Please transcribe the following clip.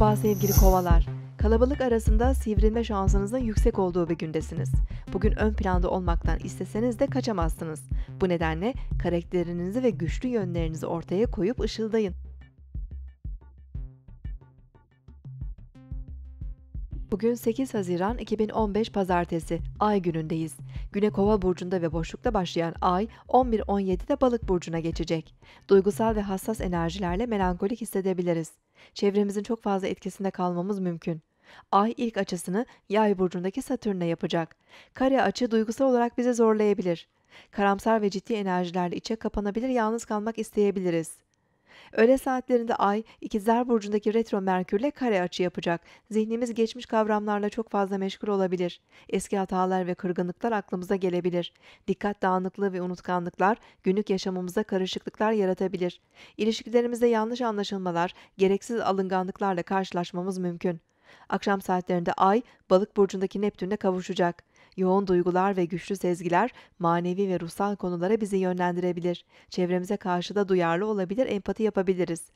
Merhaba sevgili kovalar. Kalabalık arasında sivrilme şansınızın yüksek olduğu bir gündesiniz. Bugün ön planda olmaktan isteseniz de kaçamazsınız. Bu nedenle karakterinizi ve güçlü yönlerinizi ortaya koyup ışıldayın. Bugün 8 Haziran 2015 Pazartesi, Ay günündeyiz. Güne Kova burcunda ve boşlukta başlayan Ay 11-17'de Balık burcuna geçecek. Duygusal ve hassas enerjilerle melankolik hissedebiliriz. Çevremizin çok fazla etkisinde kalmamız mümkün. Ay ilk açısını Yay burcundaki Satürn'e yapacak. Kare açı duygusal olarak bizi zorlayabilir. Karamsar ve ciddi enerjilerle içe kapanabilir, yalnız kalmak isteyebiliriz. Öğle saatlerinde Ay, İkizler Burcu'ndaki retro Merkürle kare açı yapacak. Zihnimiz geçmiş kavramlarla çok fazla meşgul olabilir. Eski hatalar ve kırgınlıklar aklımıza gelebilir. Dikkat dağınıklığı ve unutkanlıklar günlük yaşamımızda karışıklıklar yaratabilir. İlişkilerimizde yanlış anlaşılmalar, gereksiz alınganlıklarla karşılaşmamız mümkün. Akşam saatlerinde Ay, Balık burcundaki Neptün'le kavuşacak. Yoğun duygular ve güçlü sezgiler manevi ve ruhsal konulara bizi yönlendirebilir. Çevremize karşı da duyarlı olabilir, empati yapabiliriz.